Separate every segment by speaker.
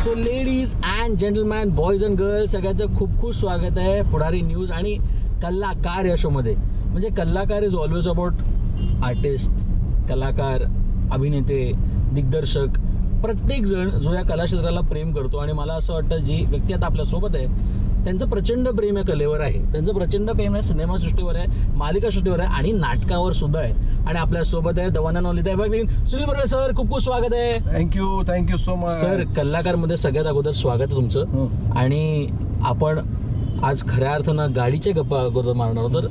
Speaker 1: So ladies and gentleman boys and girls सगळ्यांचं खूप खूप स्वागत आहे पुढारी न्यूज आणि कलाकार या शोमध्ये म्हणजे कलाकार इज ऑलवेज अबाउट आर्टिस्ट कलाकार अभिनेते दिग्दर्शक. प्रत्येकजण जो या कलाक्षेत्राला प्रेम करतो आणि मला असं वाटतं जी व्यक्ती आता आपल्यासोबत आहे त्यांचं प्रचंड प्रेम या कलेवर आहे. त्यांचं प्रचंड प्रेम आहे सिनेमासृष्टीवर आहे मालिकासृष्टीवर आहे आणि नाटकावर सुद्धा आहे. आणि आपल्यासोबत आहे दवाना नवलिता आहे. सुनील बरोबर सर खूप खूप स्वागत आहे.
Speaker 2: Thank you thank you so much
Speaker 1: sir कलाकारमध्ये सगळ्यात अगोदर स्वागत आहे तुमचं.
Speaker 2: हं.
Speaker 1: आणि आपण आज खऱ्या अर्थानं गाडीच्या गप्पा अगोदर मारणार आहोत. तर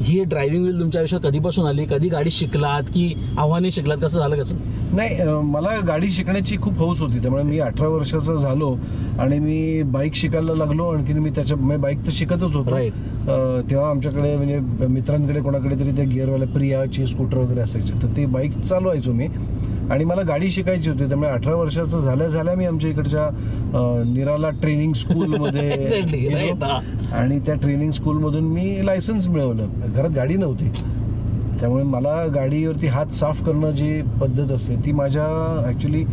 Speaker 1: ही ड्रायव्हिंग व्हील तुमच्या आयुष्यात कधीपासून आली? कधी गाडी शिकलात? की आव्हाने शिकलात? कसं झालं कसं?
Speaker 2: नाही मला गाडी शिकण्याची खूप हौस होती. त्यामुळे मी अठरा वर्षाचा झालो आणि मी बाईक शिकायला लागलो. आणखीन मी त्याच्या मी बाईक तर शिकतच होतो. तेव्हा आमच्याकडे म्हणजे मित्रांकडे कोणाकडे तरी त्या गिअरवाल्या प्रियाची स्कूटर वगैरे असायची. तर ते बाईक चालवायचो मी. आणि मला गाडी शिकायची होती त्यामुळे अठरा वर्षाचं झाल्या झाल्या मी आमच्या इकडच्या निराला ट्रेनिंग स्कूलमध्ये. आणि त्या ट्रेनिंग स्कूलमधून मी लायसन्स मिळवलं. घरात गाडी नव्हती. त्यामुळे मला गाडीवरती हात साफ करणं जी पद्धत असते ती माझ्या actually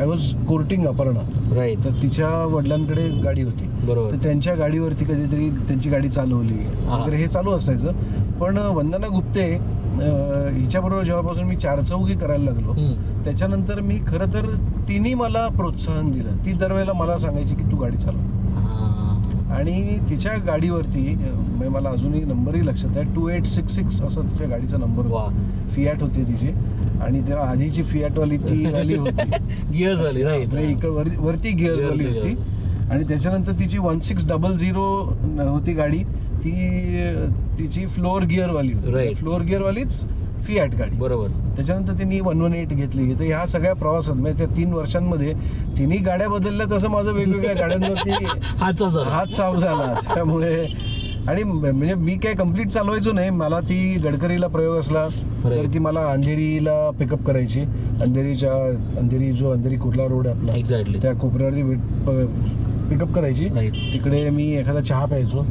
Speaker 2: I was courting Aparna.
Speaker 1: Right
Speaker 2: तर तिच्या वडिलांकडे गाडी होती.
Speaker 1: बरोबर.
Speaker 2: तर त्यांच्या गाडीवरती कधीतरी त्यांची गाडी चालवली. वगैरे हे चालू असायचं. पण वंदना गुप्ते हिच्याबरोबर जेव्हापासून मी चारचौकी करायला लागलो. त्याच्यानंतर मी खरं तर तिने मला प्रोत्साहन दिलं. ती दरवेळेला मला सांगायची की तू गाडी चालव. आणि तिच्या गाडीवरती म्हणजे मला अजूनही नंबरही लक्षात आहे टू एट सिक्स सिक्स असा तिच्या गाडीचा नंबर होता. फियाट होती तिची. आणि तेव्हा आधीची फियाटवाली ती वाली होती.
Speaker 1: गिअर्स वाली
Speaker 2: म्हणजे इकडं वर- वरती गिअर्सवाली
Speaker 1: Gears
Speaker 2: होती. आणि त्याच्यानंतर तिची वन सिक्स डबल झिरो होती गाडी. ती तिची फ्लोअर गिअरवाली
Speaker 1: Right.
Speaker 2: फ्लोअर गिअरवालीच फियाट गाडी.
Speaker 1: बरोबर.
Speaker 2: त्याच्यानंतर त्यांनी वन वन एट घेतली. तर ह्या सगळ्या प्रवासात म्हणजे त्या तीन वर्षांमध्ये तिन्ही गाड्या बदलल्या तसं माझं वेगवेगळ्या गाड्यांवरती
Speaker 1: हात साफ झाला.
Speaker 2: हात साफ झाला. त्यामुळे आणि म- म्हणजे मी काय कंप्लीट चालवायचो नाही. मला ती गडकरीला प्रयोग असला तर. ती मला अंधेरीला पिकअप करायची. अंधेरीच्या अंधेरी जो अंधेरी कुर्ला रोड आहे आपला
Speaker 1: एक्झॅक्टली
Speaker 2: त्या कोपऱ्यावरती पिकअप करायची. तिकडे मी एखादा चहा प्यायचो.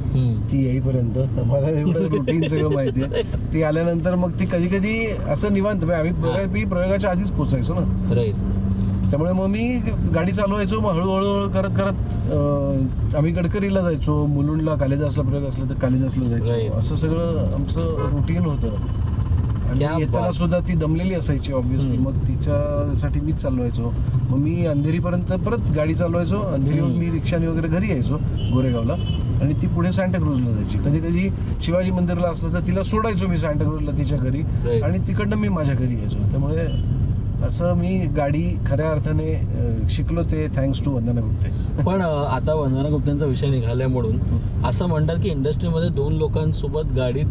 Speaker 2: ती येईपर्यंत. मला एवढं रुटीन सगळं माहिती आहे. ती आल्यानंतर मग ती कधी कधी असं निवांत आम्ही मी प्रयोगाच्या आधीच पोचायचो ना. त्यामुळे मग मी गाडी चालवायचो मग हळूहळू हळू करत करत आम्ही गडकरीला जायचो मुलुंडला कालिदासला प्रयोग असला तर कालिदासला. जायचो. असं सगळं आमचं रुटीन होतं. आणि
Speaker 1: क्या
Speaker 2: येताना
Speaker 1: बात.
Speaker 2: सुद्धा ती दमलेली असायची ऑब्व्हियसली
Speaker 1: हम्म.
Speaker 2: मग तिच्यासाठी मीच चालवायचो. मग मी अंधेरीपर्यंत परत गाडी चालवायचो. अंधेरीहून
Speaker 1: हम्म.
Speaker 2: मी रिक्षाने वगैरे घरी यायचो गोरेगावला. आणि ती पुढे सांताक्रूजला जायची. कधी कधी शिवाजी मंदिरला असलं तर तिला सोडायचो मी सांताक्रूजला तिच्या घरी.
Speaker 1: Right.
Speaker 2: आणि तिकडनं मी माझ्या घरी यायचो. त्यामुळे असं मी गाडी खऱ्या अर्थाने अं, शिकलो ते थँक्स टू वंदना गुप्ते
Speaker 1: पण अ, आता वंदना गुप्तांचा विषय निघालाय म्हणून असं म्हणतात की इंडस्ट्रीमध्ये दोन लोकांसोबत गाडीत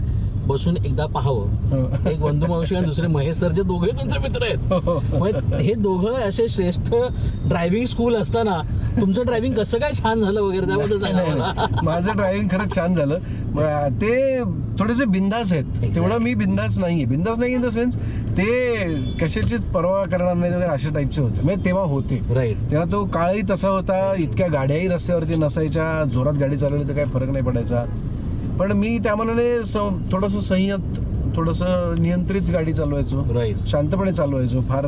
Speaker 1: बसून एकदा पाहावं. एक बंधू मावशी आणि दुसरे महेश सर जे दोघे त्यांचे मित्र आहेत. मग हे दोघं असे श्रेष्ठ ड्रायव्हिंग स्कूल असताना तुमचं ड्रायव्हिंग कसं काय छान झालं वगैरे त्याबद्दल.
Speaker 2: माझं ड्रायव्हिंग खरंच छान झालं. ते थोडेसे बिंदास आहेत. तेवढं मी बिंदास नाही बिंदास नाही इन द सेन्स ते कशाचीच पर्वा करणार नाही वगैरे अशा टाईपचे होते. म्हणजे तेव्हा होते.
Speaker 1: राईट
Speaker 2: तेव्हा तो काळही तसा होता. इतक्या गाड्याही रस्त्यावरती नसायच्या. जोरात गाडी चालवली तर काही फरक नाही पडायचा. पण मी त्या मनाने स- थोडंसं संयत थोडंसं नियंत्रित गाडी चालवायचो
Speaker 1: राईट
Speaker 2: शांतपणे चालवायचो फार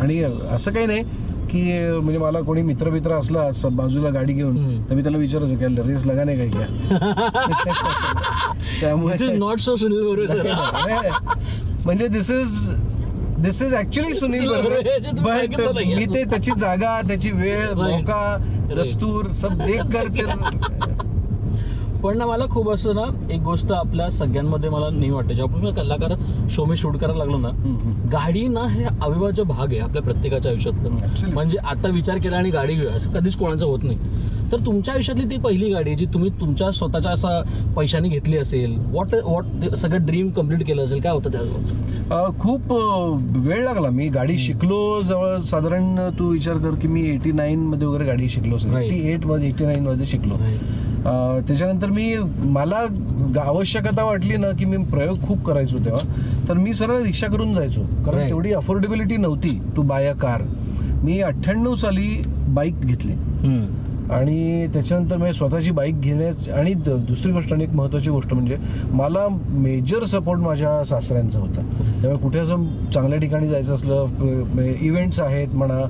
Speaker 2: आणि असं काही नाही की म्हणजे मला कोणी मित्र मित्र असला असं बाजूला गाडी घेऊन. तर मी त्याला विचारायचो की रेस लगा नाही काय क्या त्यामुळे
Speaker 1: नॉट सो सुनील
Speaker 2: म्हणजे this is this is actually Sunil but. मी ते त्याची जागा त्याची वेळ. मौका. दस्तूर सब देख कर फिर
Speaker 1: पण ना मला खूप असं ना एक गोष्ट आपल्या सगळ्यांमध्ये मला नाही वाटते जेव्हा मी कलाकार शो मी शूट करायला लागलो ना गाडी ना हे अविभाज्य भाग आहे आपल्या प्रत्येकाच्या आयुष्यातलं. म्हणजे आता विचार केला आणि गाडी घेऊया असं कधीच कोणाचं होत नाही. तर तुमच्या आयुष्यातली ती पहिली गाडी आहे जी तुम्ही तुमच्या स्वतःच्या असा पैशाने घेतली असेल वॉट वॉट सगळं ड्रीम कंप्लीट केलं असेल काय होतं
Speaker 2: अ, खूप वेळ लागला. मी गाडी शिकलो जवळ साधारण तू विचार कर की मी एटी नाईन मध्ये वगैरे गाडी शिकलो. एटी एटमध्ये एटी नाईन मध्ये शिकलो. त्याच्यानंतर मी मला आवश्यकता वाटली ना की मी प्रयोग खूप करायचो तेव्हा. तर मी सरळ रिक्षा करून जायचो. कारण. तेवढी अफोर्डेबिलिटी नव्हती. टू बाय अ कार मी अठ्ठ्याण्णव साली बाईक घेतली. आणि त्याच्यानंतर मी स्वतःची बाईक घेण्यास आणि द- दुसरी गोष्ट आणि एक महत्त्वाची गोष्ट म्हणजे मला मेजर सपोर्ट माझ्या सासऱ्यांचा होता. त्यामुळे कुठे असं चांगल्या ठिकाणी जायचं असलं म्हणजे इव्हेंट्स आहेत म्हणा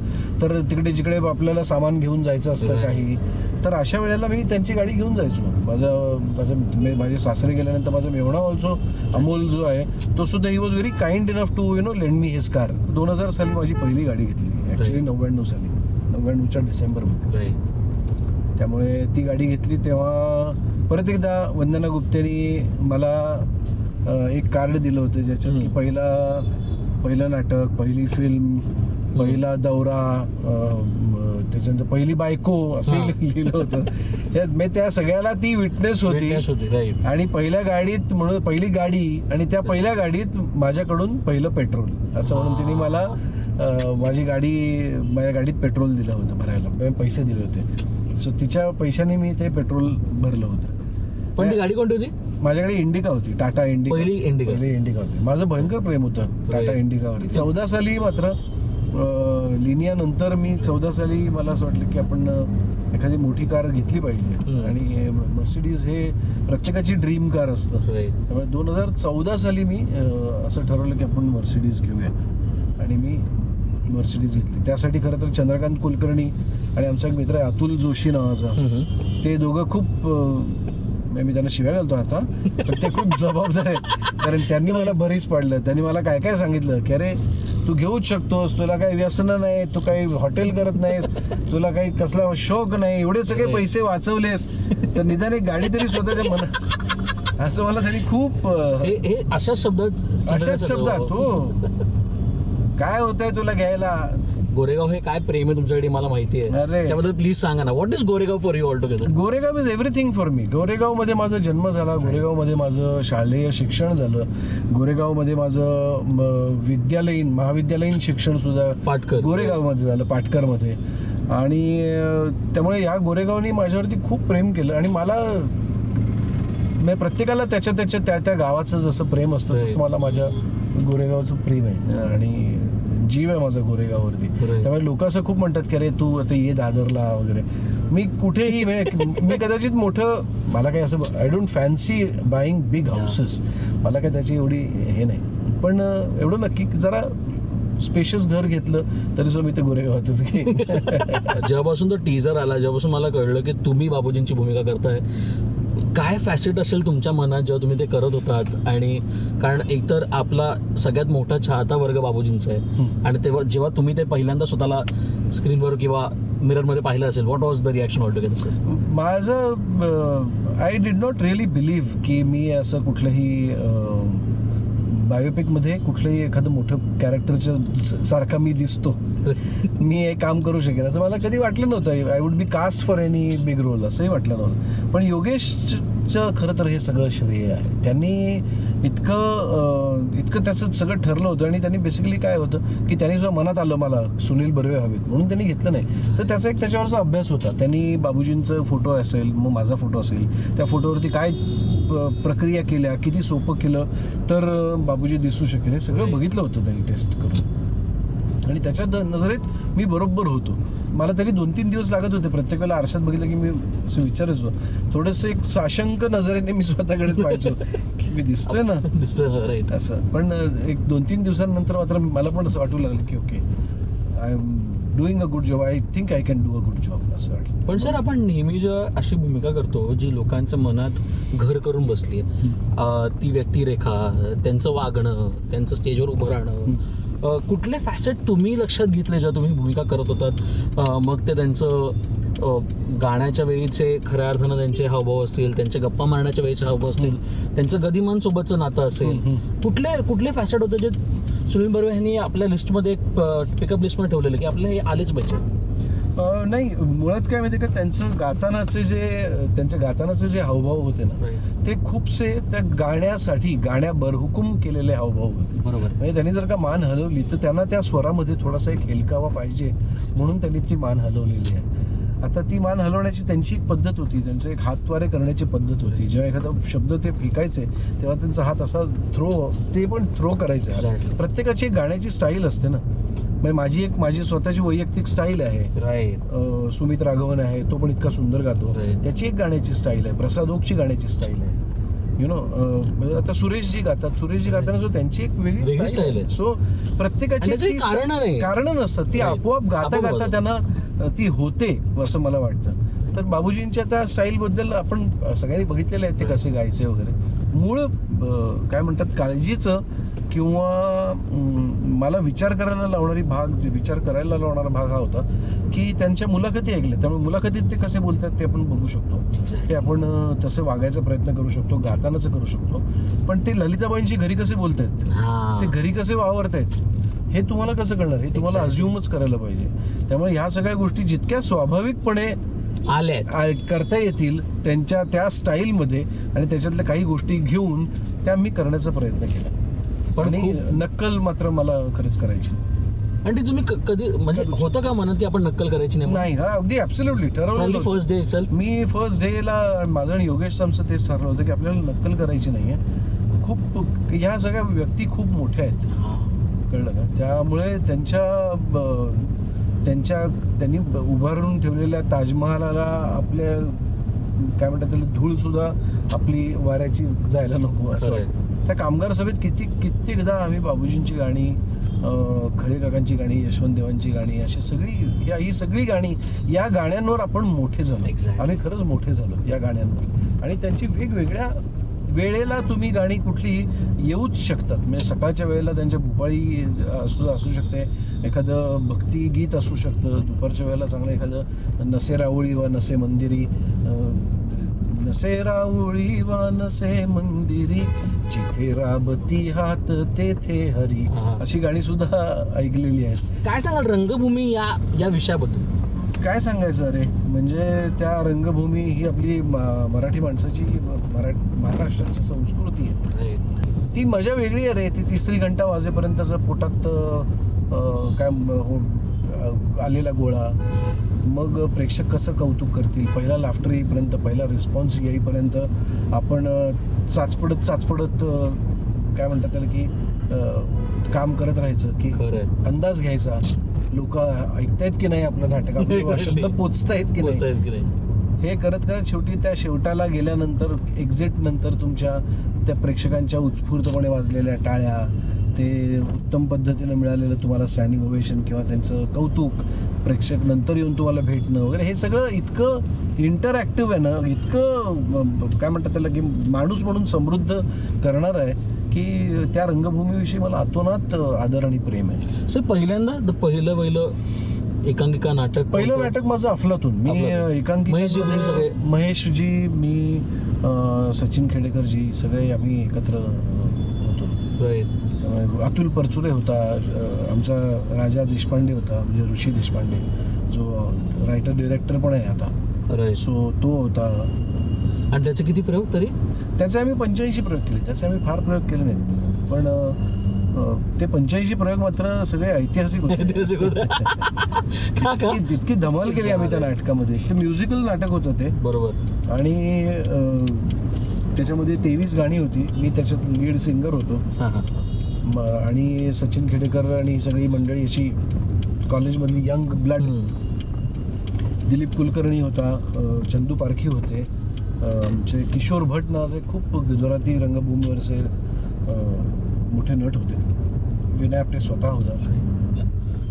Speaker 2: तर तिकडे जिकडे आपल्याला सामान घेऊन जायचं असतं काही तर अशा वेळेला मी त्यांची गाडी घेऊन जायचो. माझं माझं माझे सासरे गेल्यानंतर माझा मेवणा ऑल्सो अमोल जो आहे तो सुद्धा he was very kind enough to you know lend me his car दोन हजार साली माझी पहिली गाडी घेतली ॲक्च्युली नव्याण्णव साली नव्याण्णवच्या डिसेंबरमध्ये. त्यामुळे ती गाडी घेतली तेव्हा परत एकदा वंदना गुप्तेनी मला एक कार्ड दिलं होतं ज्याच्यात की. पहिला पहिलं नाटक पहिली फिल्म पहिला दौरा त्याच्यानंतर पहिली बायको असं. लिहिलं होतं. मी त्या सगळ्याला ती विटनेस होती. आणि पहिल्या गाडीत म्हणून पहिली गाडी आणि त्या पहिल्या गाडीत माझ्याकडून पहिलं पेट्रोल. असं म्हणून तिने मला माझी गाडी माझ्या गाडीत पेट्रोल दिलं होतं भरायला. पैसे दिले होते. सो तिच्या पैशाने मी ते पेट्रोल भरलं होतं.
Speaker 1: पण ती गाडी कोणती होती?
Speaker 2: माझ्याकडे इंडिका होती. Tata Indica.
Speaker 1: पहिली Indica.
Speaker 2: पहिली इंडिका होती. माझं भयंकर प्रेम होतं टाटा. इंडिकावर चौदा साली मात्र अं, लिनिया नंतर मी चौदा साली मला असं वाटलं की आपण अं, एखादी मोठी कार घेतली पाहिजे.
Speaker 1: हम्म.
Speaker 2: आणि मर्सिडीज हे प्रत्येकाची ड्रीम कार असतं. त्यामुळे दोन हजार चौदा साली मी अं, असं ठरवलं की आपण मर्सिडीज घेऊया. आणि मी मर्सिडीज घेतली. त्यासाठी खरं तर चंद्रकांत कुलकर्णी आणि आमचा एक मित्र आहे अतुल जोशी नावाचा. ते दोघं खूप मी त्यांना शिव्या घालतो आता पण ते खूप जबाबदार आहेत. कारण त्यांनी मला बरीच पाडलं. त्यांनी मला काय काय सांगितलं? की अरे तू घेऊच शकतोस. तुला काही व्यसन नाही तू काही हॉटेल करत नाहीस. तुला काही कसला शौक नाही. एवढे सगळे. पैसे वाचवलेस. तर निदान एक गाडी तरी स्वतःच्या मनात असं मला त्यांनी खूप
Speaker 1: हे हे अशा शब्दात
Speaker 2: अशाच शब्दात हो. काय होतंय तुला घ्यायला?
Speaker 1: गोरेगाव हे काय प्रेम आहे तुमच्याकडे मला माहिती आहे.
Speaker 2: अरे.
Speaker 1: त्याबद्दल प्लीज सांगा ना. What is Goregaon for you all together
Speaker 2: Goregaon is everything for me गोरेगावमध्ये माझा जन्म झाला गोरेगावमध्ये माझं शालेय शिक्षण झालं गोरेगावमध्ये माझं म, विद्यालयीन महाविद्यालयीन शिक्षण सुद्धा
Speaker 1: पाटकर.
Speaker 2: गोरेगावमध्ये झालं पाटकरमध्ये. आणि अं, त्यामुळे या गोरेगावनी माझ्यावरती खूप प्रेम केलं. आणि मला म्हणजे प्रत्येकाला त्याच्या त्याच्या त्या त्या गावाचं जसं प्रेम असतं
Speaker 1: Right.
Speaker 2: तसं मला माझ्या गोरेगावचं प्रेम आहे. आणि जीव आहे माझा गोरेगाववरती. त्यामुळे लोक असं खूप म्हणतात की अरे तू आता ये दादरला वगैरे. मी कुठेही मी कदाचित मोठं मला काही असं I don't fancy buying big houses मला काय त्याची एवढी हे नाही. पण एवढं नक्की जरा स्पेशियस घर घेतलं तरी सुद्धा मी ते गोरेगावातच घेईन.
Speaker 1: जेव्हापासून तो टीजर आला जेव्हापासून मला कळलं की तुम्ही बाबूजींची भूमिका करताय काय फॅसिट असेल तुमच्या मनात जेव्हा तुम्ही ते करत होतात? आणि कारण एकतर आपला सगळ्यात मोठा चाहता वर्ग बाबूजींचा आहे. आणि तेव्हा जेव्हा तुम्ही ते पहिल्यांदा स्वतःला स्क्रीनवर किंवा मिररमध्ये पाहिलं असेल what was the reaction all together
Speaker 2: माझं I did not really believe की मी असं कुठलंही बायोपिकमध्ये कुठलंही एखादं मोठं कॅरेक्टरच्या सारखा मी दिसतो. मी हे काम करू शकेन. असं मला कधी वाटलं नव्हतं. I would be cast for any big role असंही वाटलं नव्हतं. पण योगेशचं खरं तर हे सगळं श्रेय आहे. त्यांनी इतकं इतकं त्याचं सगळं ठरलं होतं आणि त्यांनी बेसिकली काय होतं की त्यांनी जेव्हा मनात आलं मला सुनील बर्वे हवेत म्हणून त्यांनी घेतलं नाही. तर त्याचा एक त्याच्यावरचा अभ्यास होता. त्यांनी बाबूजींचं फोटो असेल मग माझा फोटो असेल त्या फोटोवरती काय प्रक्रिया केल्या किती सोपं केलं तर बाबूजी दिसू शकेल हे सगळं. बघितलं होतं त्यांनी टेस्ट करून. आणि त्याच्या द- नजरेत मी बरोबर होतो. मला तरी दोन तीन दिवस लागत होते. प्रत्येक वेळेला आरशात बघितलं की मी असं विचारायचो. थोडंसं एक साशंक नजरेने मी स्वतःकडेच पाहायचो की मी दिसतोय ना.
Speaker 1: दिसतं राईट
Speaker 2: असं. पण एक दोन तीन दिवसांनंतर मात्र मला पण असं वाटू लागलं की okay I am doing a good job I think I can do a good job असं वाटलं.
Speaker 1: पण सर आपण नेहमी जेव्हा अशी भूमिका करतो जी लोकांच्या मनात घर करून बसली आहे ती व्यक्तिरेखा त्यांचं वागणं त्यांचं स्टेजवर उभं राहणं कुठले फॅसेट तुम्ही लक्षात घेतले जेव्हा तुम्ही भूमिका करत होतात? मग ते त्यांचं गाण्याच्या वेळीचे खऱ्या अर्थानं त्यांचे हावभाव असतील त्यांचे गप्पा मारण्याच्या वेळीचे हावभाव असतील त्यांचं गदिमान सोबतचं नातं असेल कुठले कुठले फॅसेट होते जे सुनील बर्वे यांनी आपल्या लिस्टमध्ये एक पिकअप लिस्टमध्ये ठेवलेलं की आपल्याला हे आलेच पाहिजे?
Speaker 2: नाही मुळात काय माहिती का त्यांचं गातानाचे जे त्यांचे गातानाचे जे हावभाव होते ना ते खूपसे त्या गाण्यासाठी गाण्या बरहुकूम केलेले हावभाव होते.
Speaker 1: बरोबर.
Speaker 2: म्हणजे त्यांनी जर का मान हलवली तर त्यांना त्या स्वरामध्ये थोडासा एक हेलकावा पाहिजे म्हणून त्यांनी ती मान हलवलेली आहे. आता ती मान हलवण्याची त्यांची एक पद्धत होती त्यांचं एक हातवारे करण्याची पद्धत होती. जेव्हा एखादा शब्द ते फेकायचे तेव्हा त्यांचा हात असा थ्रो ते पण थ्रो करायचे. प्रत्येकाची एक गाण्याची स्टाईल असते ना. म्हणजे माझी एक माझी स्वतःची वैयक्तिक स्टाईल आहे
Speaker 1: राईट
Speaker 2: सुमित राघवन आहे तो पण इतका सुंदर गातो. त्याची एक गाण्याची स्टाईल आहे प्रसाद ओकची गाण्याची स्टाईल आहे यु नो आता सुरेशजी गातात सुरेशजी. गाताना जो त्यांची एक वेगळी स्टाईल आहे
Speaker 1: आहे.
Speaker 2: सो प्रत्येकाची
Speaker 1: कारणं
Speaker 2: नसतात ती. आपोआप गाता गाता. त्यांना ती होते असं मला वाटतं तर बाबूजींच्या त्या स्टाईल बद्दल आपण सगळ्यांनी बघितलेले आहेत ते. कसे गायचे वगैरे मूळ काय म्हणतात काळजीचं किंवा मला विचार करायला लावणारी भाग जे विचार करायला लावणारा भाग हा होता की त्यांच्या मुलाखती ऐकल्या. त्यामुळे मुलाखतीत ते कसे बोलतात ते आपण बघू शकतो. ते आपण तसं वागायचा प्रयत्न करू शकतो गातानाच करू शकतो. पण ते ललिताबाईंची घरी कसे बोलतायत? ते घरी कसे वावरतायत? हे तुम्हाला कसं कळणार? हे तुम्हाला. अज्युमच करायला पाहिजे. त्यामुळे ह्या सगळ्या गोष्टी जितक्या स्वाभाविकपणे
Speaker 1: आल्यात.
Speaker 2: आ- करता येतील त्यांच्या त्या स्टाईलमध्ये आणि त्याच्यातल्या काही गोष्टी घेऊन त्या मी करण्याचा प्रयत्न केला.
Speaker 1: पण खूप-
Speaker 2: नक्कल मात्र मला खरंच करायची.
Speaker 1: आणि ते तुम्ही क- कधी म्हणजे होतं का म्हणत की आपण नक्कल करायची नाही?
Speaker 2: नाही हा अगदी ऍब्सोल्युटली ठरवलं
Speaker 1: फर्स्ट डे सेल्फ
Speaker 2: मी फर्स्ट डेला माझं आणि योगेश आमचं तेच ठरलं होतं की आपल्याला नक्कल करायची नाहीये. खूप ह्या सगळ्या व्यक्ती खूप मोठ्या आहेत. कळलं का? त्यामुळे त्यांच्या ब- त्यांच्या त्यांनी ब- उभारून ठेवलेल्या ताजमहालाला आपल्या काय म्हणतात त्याला धूळ सुद्धा आपली वाऱ्याची जायला नको असं
Speaker 1: खरंय.
Speaker 2: वाटतं. त्या कामगार सभेत किती कित्येकदा आम्ही बाबूजींची गाणी खळे काकांची गाणी यशवंत देवांची गाणी अशी सगळी या ही सगळी गाणी या गाण्यांवर आपण मोठे झालो.
Speaker 1: Exactly.
Speaker 2: आम्ही खरंच मोठे झालो या गाण्यांवर. आणि त्यांची वेगवेगळ्या वेळेला तुम्ही गाणी कुठली येऊच शकतात. म्हणजे सकाळच्या वेळेला त्यांच्या भूपाळी असू असू शकते. एखादं भक्तिगीत असू शकतं. दुपारच्या वेळेला चांगलं एखादं नसे रावळी वा नसे मंदिरी अं, नसे रावळी वा नसे मंदिरी जिथे राबती हात तेथे हरी. अशी गाणी सुद्धा ऐकलेली आहेत.
Speaker 1: काय सांगाल रंगभूमी या या विषयाबद्दल?
Speaker 2: काय सांगायचं अरे म्हणजे त्या रंगभूमी ही आपली मा- मराठी माणसाची मरा महाराष्ट्राची संस्कृती आहे. ती मजा वेगळी आहे रे. ती तिसरी घंटा वाजेपर्यंतचं पोटात अं, काय म- हो- अं, आलेला गोळा. मग प्रेक्षक कसं कौतुक करतील? पहिला लाफ्टर येईपर्यंत पहिला रिस्पॉन्स येईपर्यंत आपण चाचपडत चाचपडत काय म्हणतात त्याला की काम करत राहायचं की अंदाज घ्यायचा. लोक ऐकतायत की नाही आपलं नाटक? आपले शब्द पोचतायत की नाही?
Speaker 1: पोचतायत की नाही?
Speaker 2: हे करत करत शेवटी त्या शेवटाला गेल्यानंतर एक्झिट नंतर तुमच्या त्या प्रेक्षकांच्या उत्स्फूर्तपणे वाजलेल्या टाळ्या ते उत्तम पद्धतीनं मिळालेलं तुम्हाला स्टँडिंग ओवेशन किंवा त्यांचं कौतुक प्रेक्षक नंतर येऊन तुम्हाला भेटणं वगैरे हे सगळं इतकं इंटरॅक्टिव्ह आहे ना इतकं काय म्हणतात त्याला की माणूस म्हणून समृद्ध करणार आहे की त्या रंगभूमीविषयी मला अतोनात आदर आणि प्रेम आहे
Speaker 1: सर पहिल्यांदा द पहिलं पहिलं एकांकिका नाटक
Speaker 2: पहिलं? नाटक माझं अफलातून मी. एकांकिका
Speaker 1: महेशजी?
Speaker 2: महेशजी मी सचिन खेडेकरजी सगळे आम्ही एकत्र होतो अतुल परचुरे होता आमचा राजा देशपांडे होता म्हणजे ऋषी देशपांडे जो रायटर डिरेक्टर पण आहे आता. सो तो होता.
Speaker 1: आणि त्याचे किती प्रयोग तरी?
Speaker 2: त्याचे आम्ही पंच्याऐंशी प्रयोग केले. त्याचे आम्ही फार प्रयोग केले नाहीत. पण ते पंच्याऐंशी प्रयोग मात्र सगळे ऐतिहासिक होते.
Speaker 1: ऐतिहासिक होते. का का?
Speaker 2: इतकी- इतकी धमाल केली आम्ही त्या नाटकामध्ये. ते म्युझिकल नाटक होतं ते.
Speaker 1: बरोबर.
Speaker 2: आणि त्याच्यामध्ये तेवीस गाणी होती. मी त्याच्यात लीड सिंगर होतो. आणि सचिन खेडेकर आणि ही सगळी मंडळी अशी कॉलेजमधली यंग ब्लड. दिलीप कुलकर्णी होता चंदू पारखी होते आमचे किशोर भट नावाचे खूप गुजराती रंगभूमीवरचे मोठे नट होते विनय आपटे स्वतः होता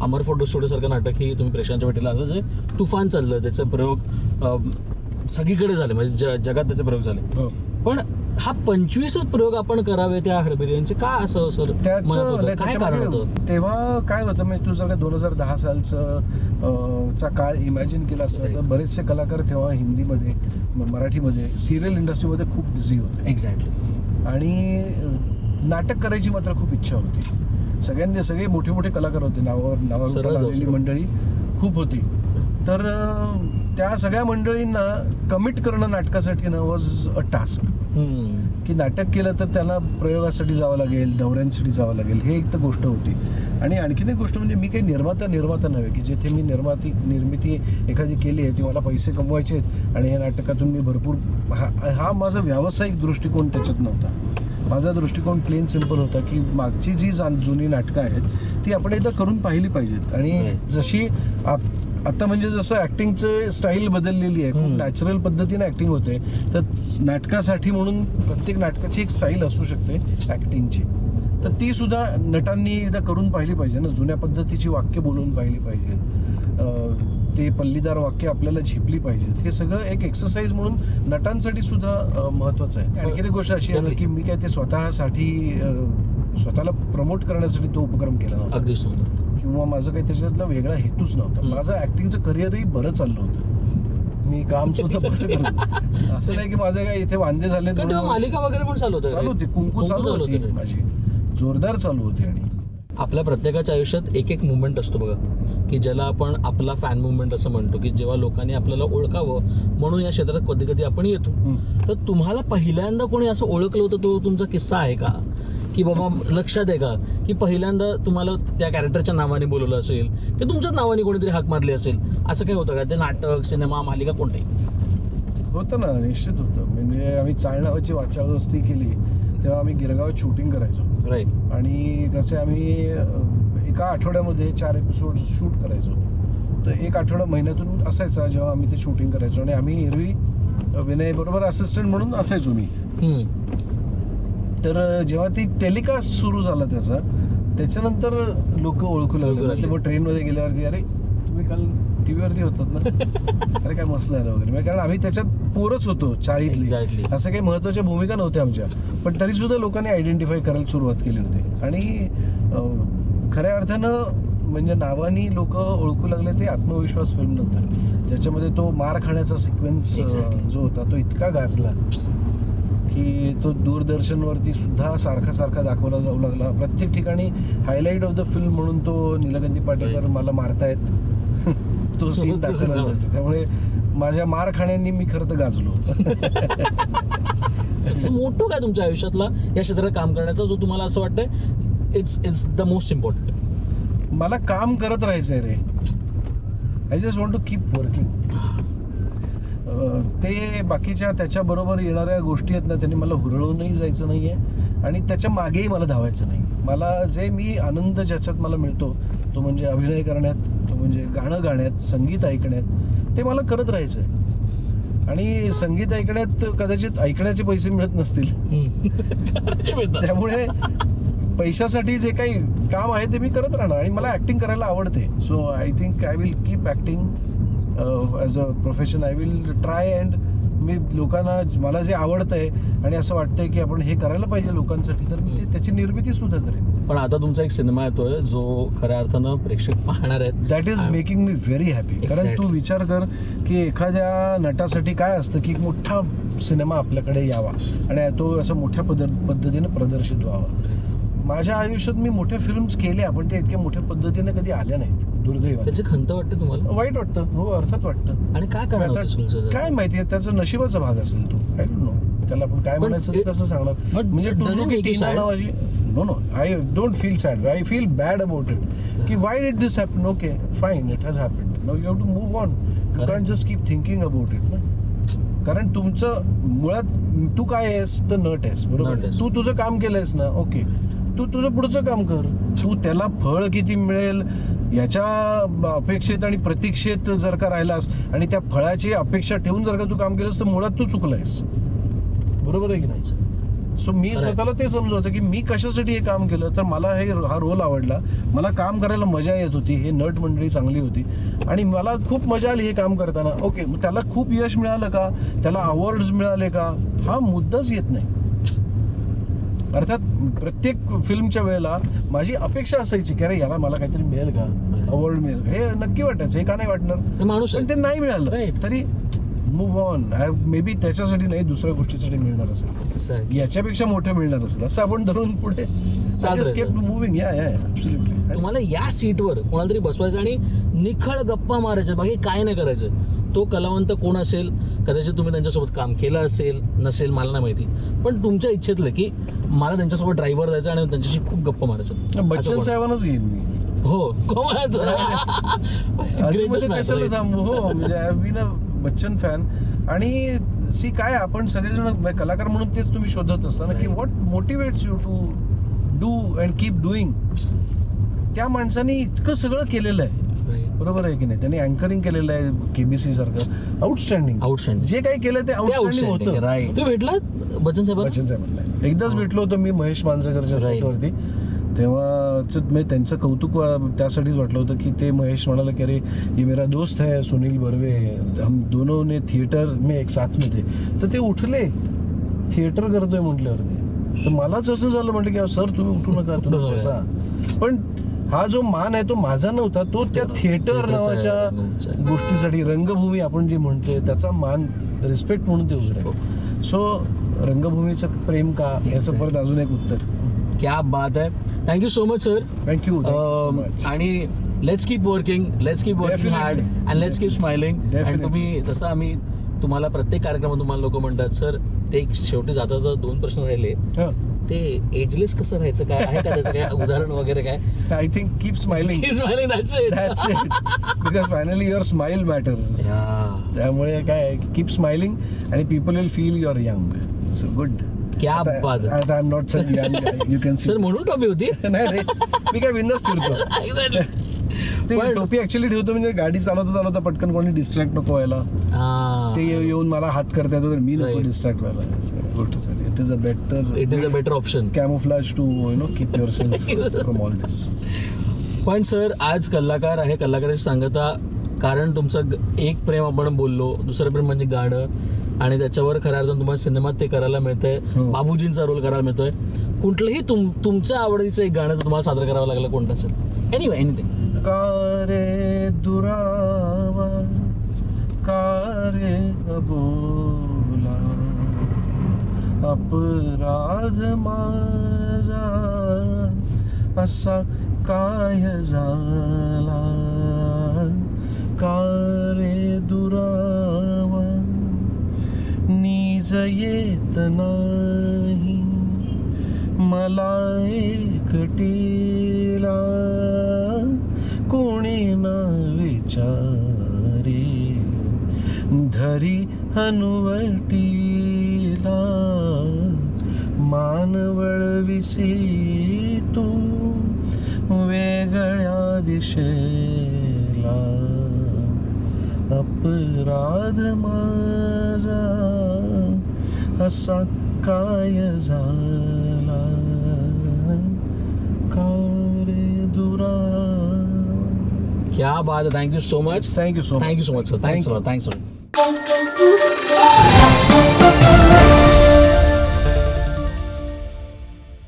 Speaker 1: अमर फोटो स्टुडिओ सारखं नाटक ही तुम्ही प्रेक्षकांच्या भेटीला आलं जे तुफान चाललं त्याचे प्रयोग सगळीकडे झाले म्हणजे ज- जगात त्याचे प्रयोग झाले
Speaker 2: हो.
Speaker 1: पण हा पंचवीसच प्रयोग आपण करावे त्या हरबिरियांचे. का असं सर काय कारण होतं?
Speaker 2: तेव्हा काय होतं म्हणजे तू जर का दोन हजार दहा सालचं चा काळ इमॅजिन केला असतं तर बरेचसे कलाकार तेव्हा हिंदीमध्ये मराठीमध्ये सिरियल इंडस्ट्रीमध्ये खूप बिझी होते.
Speaker 1: एक्झॅक्टली
Speaker 2: आणि नाटक करायची मात्र खूप इच्छा होती. सगळ्यांनी सगळे मोठे मोठे कलाकार होते. नावावर नावावर. मंडळी खूप होती. तर त्या सगळ्या मंडळींना कमिट करणं नाटकासाठी ना वॉज अ टास्क की नाटक केलं तर त्यांना प्रयोगासाठी जावं लागेल दौऱ्यांसाठी जावं लागेल हे एक तर गोष्ट होती. आणि आणखीन एक गोष्ट म्हणजे मी काही निर्माता निर्माता नव्हे की जिथे मी निर्माती निर्मिती एखादी केली आहे ती मला पैसे कमवायचे आहेत आणि या नाटकातून मी भरपूर हा हा माझा व्यावसायिक दृष्टिकोन त्याच्यात नव्हता. माझा दृष्टिकोन प्लेन सिंपल होता की मागची जी जुनी नाटकं आहेत ती आपण एकदा करून पाहिली पाहिजेत. आणि. जशी आप- आता म्हणजे जसं ॲक्टिंगचं स्टाईल बदललेली आहे खूप. नॅचरल पद्धतीने ॲक्टिंग होते तर नाटकासाठी म्हणून प्रत्येक नाटकाची एक स्टाईल असू शकते ॲक्टिंगची तर ती सुद्धा नटांनी एकदा करून पाहिली पाहिजे ना जुन्या पद्धतीची वाक्य बोलून पाहिली पाहिजेत ते पल्लीदार वाक्य आपल्याला झेपली पाहिजेत. हे सगळं एक एक्सरसाइज म्हणून नटांसाठी सुद्धा महत्वाचं आहे. आणखी एक गोष्ट अशी आहे की मी काय ते स्वतःसाठी स्वतःला प्रमोट करण्यासाठी तो उपक्रम केला नव्हता.
Speaker 1: अगदी सुंदर.
Speaker 2: किंवा माझं काही त्याच्यातला वेगळा हेतूच नव्हता. माझं ऍक्टिंगचं करिअरही बरं चाललं होतं. मी काम सुद्धा बरं करतो असं नाही की माझं काय इथे वांदे झाले
Speaker 1: मालिका वगैरे पण चालू
Speaker 2: चालू होती. कुंकू चालू होती. माझी. जोरदार चालू होती आणि
Speaker 1: आपल्या प्रत्येकाच्या आयुष्यात एक एक मुवमेंट असतो बघा. की ज्याला आपण आपला फॅन मुवमेंट असं म्हणतो की जेव्हा लोकांनी आपल्याला ओळखावं म्हणून या क्षेत्रात कधी कधी आपण येतो. तर तुम्हाला पहिल्यांदा कोणी असं ओळखलं होतं तो तुमचा किस्सा आहे का? की बाबा लक्षात आहे का? की पहिल्यांदा तुम्हाला त्या कॅरेक्टरच्या नावाने बोलवलं असेल की तुमच्याच नावाने कोणीतरी हाक मारली असेल असं काही होतं का? ते नाटक सिनेमा मालिका कोणतंही
Speaker 2: होतं ना निश्चित होतं. म्हणजे आम्ही चाळ नावाची वाचावस्ती केली तेव्हा आम्ही गिरगावात शूटिंग करायचो.
Speaker 1: राईट
Speaker 2: आणि त्याचे आम्ही एका आठवड्यामध्ये चार एपिसोड शूट करायचो. तर एक आठवडा महिन्यातून असायचा जेव्हा आम्ही ते शूटिंग करायचो. आणि आम्ही एरवी विनय बरोबर असिस्टंट म्हणून असायचो मी. तर जेव्हा ती टेलिकास्ट सुरू झाला त्याचा त्याच्यानंतर लोक ओळखू लागले. मग ट्रेनमध्ये गेल्यावरती अरे तुम्ही काल टी व्हीवरती होतात ना? अरे काय मस्त झालं वगैरे. म्हणजे कारण आम्ही त्याच्यात पोरच होतो चाळीतली. असं काही महत्त्वाच्या भूमिका नव्हत्या आमच्या. पण तरी सुद्धा लोकांनी आयडेंटिफाय करायला सुरुवात केली होती. आणि खऱ्या अर्थानं म्हणजे नावानी लोक ओळखू लागले ते आत्मविश्वास फिल्म नंतर. ज्याच्यामध्ये तो मार खाण्याचा सिक्वेन्स
Speaker 1: Exactly.
Speaker 2: जो होता तो इतका गाजला. की तो दूरदर्शनवरती सुद्धा सारखा सारखा दाखवला जाऊ लागला. प्रत्येक ठिकाणी हायलाईट ऑफ द फिल्म म्हणून तो निलकंती पाटेकर. मला मारतायत. तो सीन दाखवला. जायचा. त्यामुळे माझ्या मार खाण्यानी मी खरं तर गाजलो.
Speaker 1: मोठं काय तुमच्या आयुष्यातला या क्षेत्रात काम करण्याचा जो तुम्हाला असं वाटतंय? It's it's the most important
Speaker 2: मला काम करत राहायचंय रे. I just want to keep working ते बाकीच्या त्याच्याबरोबर येणाऱ्या गोष्टी आहेत ना त्यांनी मला हुरळूनही जायचं नाही आहे आणि त्याच्या मागेही मला धावायचं नाही. मला जे मी आनंद ज्याच्यात मला मिळतो तो म्हणजे अभिनय करण्यात तो म्हणजे गाणं गाण्यात संगीत ऐकण्यात ते मला करत राहायचं आहे आणि संगीत ऐकण्यात कदाचित ऐकण्याचे पैसे मिळत नसतील. त्यामुळे पैशासाठी जे काही काम आहे ते मी करत राहणार. आणि मला ऍक्टिंग करायला आवडते. So I think I will keep acting as a profession I will try and मी लोकांना मला जे आवडतंय आणि असं वाटतंय की आपण हे करायला पाहिजे लोकांसाठी तर मी ते त्याची निर्मिती सुद्धा करेन.
Speaker 1: पण आता तुमचा एक सिनेमा येतोय जो खऱ्या अर्थानं प्रेक्षक पाहणार आहेत.
Speaker 2: That is making me very happy कारण तू. विचार कर की एखाद्या नटासाठी काय असतं की एक मोठा सिनेमा आपल्याकडे यावा आणि तो असं मोठ्या पद पद्धतीने प्रदर्शित व्हावा. माझ्या आयुष्यात मी मोठ्या फिल्म्स केल्या पण ते इतक्या मोठ्या पद्धतीने कधी आल्या नाहीत. दुर्दैवाने.
Speaker 1: त्याची खंत वाटते तुम्हाला?
Speaker 2: वाईट वाटतं. हो अर्थात वाटतं.
Speaker 1: आणि काय करणार?
Speaker 2: काय माहितीये त्याचा नशिबाचा भाग असेल तो. आय डोंट नो त्याला आपण काय म्हणायचं ते कसं सांगणार? म्हणजे टीना. नावाची no no I don't feel sad I feel bad about it की why did this happen okay fine it has happened no you have to move on you. Can just keep thinking about it ना कारण तुमचं मुळात तू काय आहेस? तर nut आहेस. बरोबर. तू तुझं काम केलंयस ना? ओके तू तुझं पुढचं काम कर. तू त्याला फळ किती मिळेल याच्या अपेक्षेत आणि प्रतीक्षेत जर का राहिलास आणि त्या फळाची अपेक्षा ठेवून जर का तू काम केलंस तर मुळात तू चुकलायस. बरोबर आहे की नाही? सो मी. स्वतःला ते समजवतं की मी कशासाठी हे काम केलं तर मला हे हा रोल आवडला. मला काम करायला मजा येत होती हे नट मंडळी चांगली होती. आणि मला खूप मजा आली हे काम करताना. ओके मग त्याला खूप यश मिळालं का? त्याला अवॉर्ड्स मिळाले का? हा मुद्दाच येत नाही. अर्थात प्रत्येक फिल्मच्या वेळेला माझी अपेक्षा असायची की अरे याला मला काहीतरी मिळेल का? अवॉर्ड मिळेल का? हे नक्की वाटायचं हे का नाही वाटणार?
Speaker 1: माणूस
Speaker 2: पण ते नाही मिळालं. तरी मूव ऑन मे बी त्याच्यासाठी नाही दुसऱ्या गोष्टीसाठी मिळणार असेल. याच्यापेक्षा मोठं मिळणार असेल असं आपण धरून पुढे. मुव्हिंग या या
Speaker 1: तुम्हाला या सीटवर कोणाला तरी बसवायचं आणि निखळ गप्पा मारायच्या बाकी काय नाही करायचं. तो कलावंत कोण असेल? कदाचित तुम्ही त्यांच्यासोबत काम केलं असेल नसेल मला नाही माहिती. पण तुमच्या इच्छेतलं की मला त्यांच्यासोबत ड्रायव्हर जायचं आणि त्यांच्याशी खूप गप्पा मारायच्या.
Speaker 2: बच्चन साहेबांनाच घेईन मी.
Speaker 1: हो?
Speaker 2: थांबू? हो म्हणजे बच्चन फॅन आणि सी काय आपण सगळेजण म्हणजे कलाकार म्हणून तेच तुम्ही शोधत असता ना की. What motivates you to do and keep doing त्या माणसाने इतकं सगळं केलेलं आहे. बरोबर आहे की नाही? त्यांनी अँकरिंग केलेलं आहे केबीसी सारखं. आउटस्टँडिंग
Speaker 1: आउटस्टँडिंग
Speaker 2: जे काही केलं ते आउटस्टँडिंग होतं.
Speaker 1: राईट तू भेटला बच्चन साहेब
Speaker 2: बच्चन साहेबांना एकदाच भेटलो होतो मी महेश मांजरेकरच्या. सेटवरती. तेव्हा च- म्हणजे त्यांचं कौतुक त्यासाठीच वाटलं होतं की ते महेश म्हणाला की अरे ये मेरा दोस्त है सुनील बर्वे. हम दोनों ने थिएटर में एक साथ में थे. तर ते उठले. थिएटर करतोय म्हटल्यावरती. तर मलाच असं झालं म्हटलं की सर तुम्ही उठू नका तुम्ही. बसा. पण हा जो मान आहे तो माझा नव्हता तो त्या थिएटर नावाच्या. गोष्टीसाठी रंगभूमी आपण जे म्हणतोय त्याचा मान रिस्पेक्ट म्हणून ते आहे. सो रंगभूमीचं प्रेम का? याचं. परत अजून एक उत्तर.
Speaker 1: क्या बात आहे. Thank you so much sir
Speaker 2: thank you
Speaker 1: आणि let's keep working let's keep working hard. And let's keep smiling. तुम्ही जसं आम्ही तुम्हाला प्रत्येक कार्यक्रमात तुम्हाला लोक म्हणतात सर ते शेवटी जाता दोन प्रश्न राहिले. ते एजलेस कसं राहायचं? काय आहे का त्याचं? काय उदाहरण वगैरे काय?
Speaker 2: I think keep smiling
Speaker 1: Keep smiling, that's it.
Speaker 2: That's it because finally your smile matters
Speaker 1: Yeah.
Speaker 2: त्यामुळे काय कीप स्माइलिंग आणि people will feel your young so good
Speaker 1: क्या बात आहे.
Speaker 2: आता I am not sir young you can
Speaker 1: sir म्हणून टोपी होती.
Speaker 2: नाही रे मी काय बिंदास फिरतो.
Speaker 1: Exactly.
Speaker 2: ते टोपी ऍक्च्युली ठेवतो म्हणजे गाडी चालवता चालवता पटकन कोणी डिस्ट्रॅक्ट नको व्हायला. ते येऊन मला हात करतात वगैरे मी नको. डिस्ट्रॅक्ट व्हायला. गोष्टीसाठी it is a better
Speaker 1: it is a better option
Speaker 2: camouflage to you know keep yourself from all this
Speaker 1: पण सर आज कलाकार आहे कलाकाराची सांगता कारण तुमचं एक प्रेम आपण बोललो दुसरं प्रेम म्हणजे गाणं आणि त्याच्यावर खऱ्या अर्थानं तुम्हाला सिनेमात ते करायला मिळतंय
Speaker 2: हो.
Speaker 1: बाबूजींचा रोल करायला मिळतोय. कुठलंही तुम तुमच्या आवडीचं एक गाणं तुम्हाला सादर करावं लागलं कोणतं असेल? एनिवे एनिथिंग
Speaker 2: कारे दुरावा कारे अबोला अपराध माझा असा काय झाला? कारे दुरावा नीज येत नाही मला एकटीला विचारे धरी हनुवटीला मानवळविसी तू वेगळ्या दिशेला. अपराध माझा असा काय झाला?
Speaker 1: क्या बात thank you so much
Speaker 2: thank you so
Speaker 1: thank you so much sir thanks. Thanks